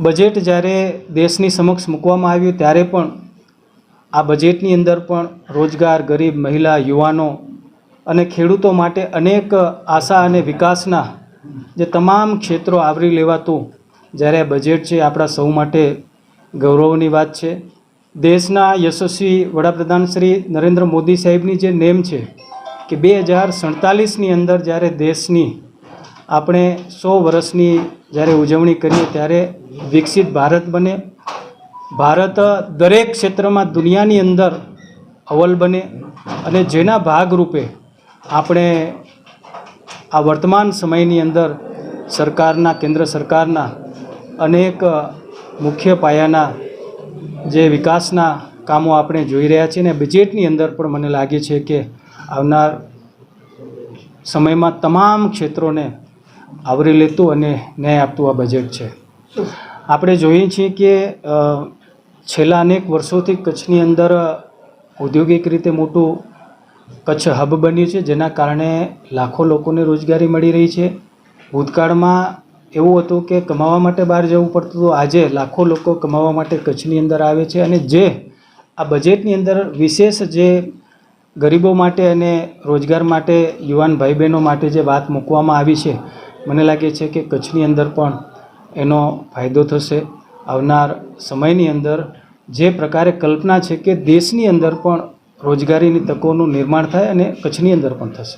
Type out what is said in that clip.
Budget જ્યારે દેશની સમક્ષ મૂકવામાં આવ્યું ત્યારે પણ આ બજેટની અંદર પણ રોજગાર, ગરીબ, મહિલા, યુવાનો અને ખેડૂતો માટે અનેક આશા અને વિકાસના જે તમામ ક્ષેત્રો આવરી લેવાતું જ્યારે બજેટ છે આપણા સૌ માટે ગૌરવની વાત છે. દેશના યશસ્વી વડાપ્રધાન શ્રી નરેન્દ્ર મોદી સાહેબની જે નેમ છે કે બે હજાર સડતાલીસની અંદર જ્યારે દેશની આપણે સો વર્ષની જ્યારે ઉજવણી કરીએ ત્યારે વિકસિત ભારત બને. ભારત દરેક ક્ષેત્રમાં દુનિયાની અંદર અવ્વલ બને અને જેના ભાગરૂપે આપણે આ વર્તમાન સમયની અંદર સરકારના, કેન્દ્ર સરકારના અનેક મુખ્ય પાયાના જે વિકાસના કામો આપણે જોઈ રહ્યા છીએ ને બજેટની અંદર પણ મને લાગે છે કે આવનાર સમયમાં તમામ ક્ષેત્રોને આવરી લેતું અને ન્યાય આપતું આ બજેટ છે. આપણે જોઈએ છીએ કે છેલ્લા અનેક વર્ષોથી કચ્છની અંદર ઔદ્યોગિક રીતે મોટું કચ્છ હબ બન્યું છે, જેના કારણે લાખો લોકોને રોજગારી મળી રહી છે. ભૂતકાળમાં એવું હતું કે કમાવા માટે બહાર જવું પડતું હતું. આજે લાખો લોકો કમાવા માટે કચ્છની અંદર આવે છે અને જે આ બજેટની અંદર વિશેષ જે ગરીબો માટે અને રોજગાર માટે, યુવાન ભાઈ બહેનો માટે જે વાત મૂકવામાં આવી છે મને લાગે છે કે કચ્છની અંદર પણ એનો ફાયદો થશે. આવનાર સમયની અંદર જે પ્રકારે કલ્પના છે કે દેશની અંદર પણ રોજગારીની તકોનું નિર્માણ થાય અને કચ્છની અંદર પણ થશે.